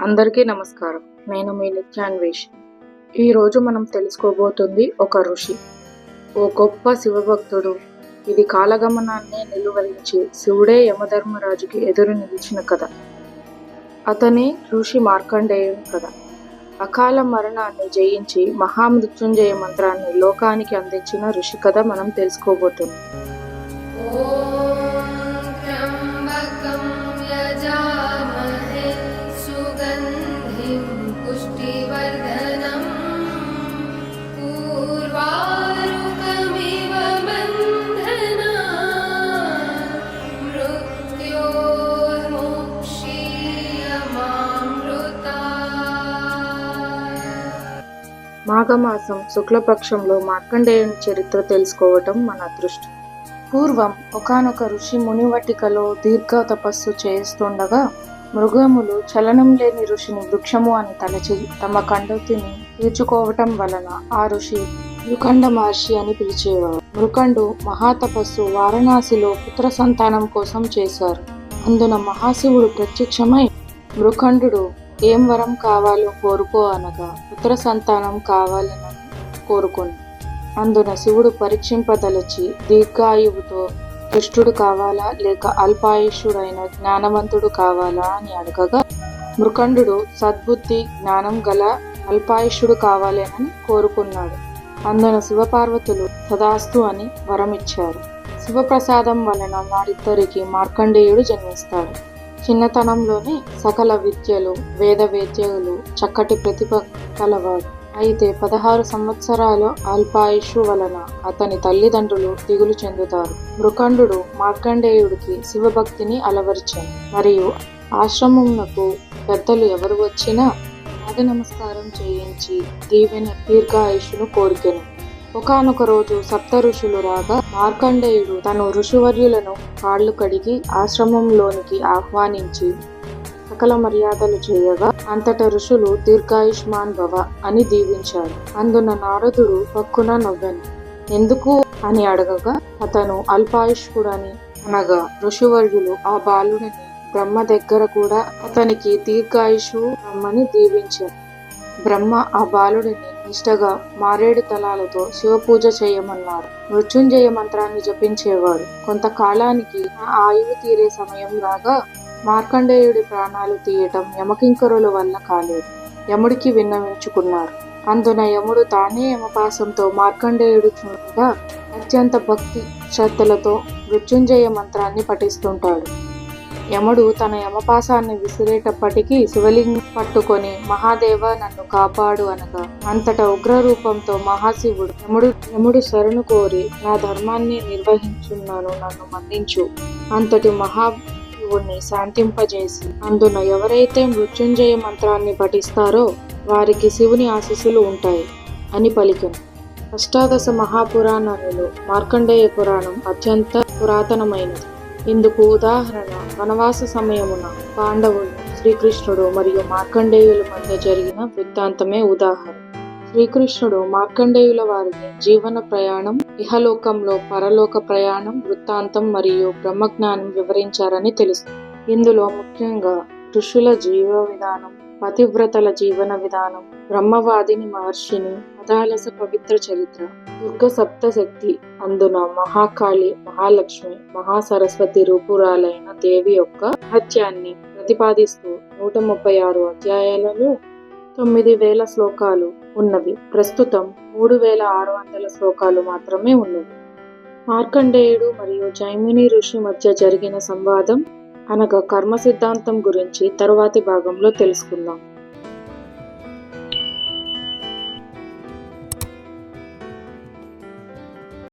అందరికీ నమస్కారం. నేను మీ నిత్యాన్వేష్. ఈరోజు మనం తెలుసుకోబోతుంది ఒక ఋషి. ఓ గొప్ప శివభక్తుడు. ఇది కాలగమనాన్ని నిలువరించి శివుడే యమధర్మరాజుకి ఎదురు నిలిచిన కథ. అతనే ఋషి మార్కండేయం కథ. అకాల మరణాన్ని జయించి మహామృత్యుంజయ మంత్రాన్ని లోకానికి అందించిన ఋషి కథ మనం తెలుసుకోబోతున్నాం. మాఘమాసం శుక్లపక్షంలో మార్కండేయుని చరిత్ర తెలుసుకోవటం మన అదృష్టం. పూర్వం ఒకానొక ఋషి మునివటికలో దీర్ఘ తపస్సు చేస్తుండగా మృగములు చలనం లేని ఋషిని వృక్షము అని తలచి తమ కండతిని తీర్చుకోవటం వలన ఆ ఋషి మృకండ మహర్షి అని పిలిచేవారు. మృకండు మహాతపస్సు వారణాసిలో పుత్ర సంతానం కోసం చేశారు. అందున మహాశివుడు ప్రత్యక్షమై మృఖండు ఏం వరం కావాలో కోరుకో అనగా పుత్ర సంతానం కావాలని కోరుకుని. అందున శివుడు పరీక్షింపదలచి దీర్ఘాయువుతో దుష్టుడు కావాలా లేక అల్పాయుషుడైన జ్ఞానవంతుడు కావాలా అని అడగగా మృఖండు సద్బుద్ధి జ్ఞానం గల అల్పాయుషుడు కావాలేనని కోరుకున్నాడు. అందున శివపార్వతులు తదాస్తు అని వరమిచ్చారు. శివప్రసాదం వలన వారిద్దరికి మార్కండేయుడు జన్మిస్తాడు. చిన్నతనంలోనే సకల విద్యలు వేద వేద్యలు చక్కటి ప్రతిభ కలవాడు. అయితే పదహారు సంవత్సరాల అల్పాయుషు వలన అతని తల్లిదండ్రులు దిగులు చెందుతారు. మృఖండు మార్కండేయుడికి శివభక్తిని అలవరిచాడు. మరియు ఆశ్రమమునకు పెద్దలు ఎవరు వచ్చినా పాద నమస్కారం చేయించి దీవెన దీర్ఘాయుషును కోరికెను. ఒకనొక రోజు సప్త ఋషులు రాగా మార్కండేయుడు తను ఋషివర్యులను కాళ్ళు కడిగి ఆశ్రమంలోనికి ఆహ్వానించి సకల మర్యాదలు చేయగా అంతట ఋషులు దీర్ఘాయుష్మాన్ భవ అని దీవించారు. అందున నారదుడు పక్కున నవ్వెను. ఎందుకు? అని అడగగా అతను అల్పాయుష్కుడని అనగా ఋషివర్యులు ఆ బాలుడిని బ్రహ్మ దగ్గర కూడా అతనికి దీర్ఘాయుషు రమ్మని దీవించారు. బ్రహ్మ ఆ బాలుడిని నిష్టగా మారేడు తలాలతో శివపూజ చేయమన్నారు. మృత్యుంజయ మంత్రాన్ని జపించేవాడు. కొంతకాలానికి ఆ ఆయువు తీరే సమయం రాగా మార్కండేయుడి ప్రాణాలు తీయటం యమకింకరుల వల్ల కాలేదు. యముడికి విన్నవించుకున్నారు. అందున యముడు తానే యమపాసంతో మార్కండేయుడు చూడగా అత్యంత భక్తి శ్రద్ధలతో మృత్యుంజయ మంత్రాన్ని పఠిస్తుంటాడు. యముడు తన యమపాసాన్ని విసిరేటప్పటికీ శివలింగం పట్టుకొని మహాదేవ నన్ను కాపాడు అనగా అంతటా ఉగ్ర రూపంతో మహాశివుడు యముడు యముడు శరణు కోరి నా ధర్మాన్ని నిర్వహించున్నాను నన్ను మన్నించు. అంతటి మహాశివుణ్ణి శాంతింపజేసి అందున ఎవరైతే మృత్యుంజయ మంత్రాన్ని పఠిస్తారో వారికి శివుని ఆశీస్సులు ఉంటాయి అని పలికను. అష్టాదశ మహాపురాణాలలో మార్కండేయ పురాణం అత్యంత పురాతనమైనది. ఇందుకు ఉదాహరణ వనవాస సమయమున పాండవులు శ్రీకృష్ణుడు మరియు మార్కండేయుల మధ్య జరిగిన వృత్తాంతమే ఉదాహరణ. శ్రీకృష్ణుడు మార్కండేయుల వారిని జీవన ప్రయాణం ఇహలోకంలో పరలోక ప్రయాణం వృత్తాంతం మరియు బ్రహ్మజ్ఞానం వివరించారని తెలుసు. ఇందులో ముఖ్యంగా ఋషుల జీవ విధానం పతివ్రతల జీవన విధానం బ్రహ్మవాదిని మహర్షిని అదాలస పవిత్ర చరిత్ర దుర్గ సప్తశక్తి అందున మహాకాళి మహాలక్ష్మి మహాసరస్వతి రూపురాలైన దేవి యొక్క మహత్యాన్ని ప్రతిపాదిస్తూ నూట ముప్పై ఆరు అధ్యాయాలలో తొమ్మిది వేల శ్లోకాలు ఉన్నవి. ప్రస్తుతం మూడు వేల ఆరు వందల శ్లోకాలు మాత్రమే ఉన్నవి. మార్కండేయుడు మరియు జైమిని ఋషి మధ్య జరిగిన సంవాదం అనగా కర్మ సిద్ధాంతం గురించి తరువాతి భాగంలో తెలుసుకుందాం.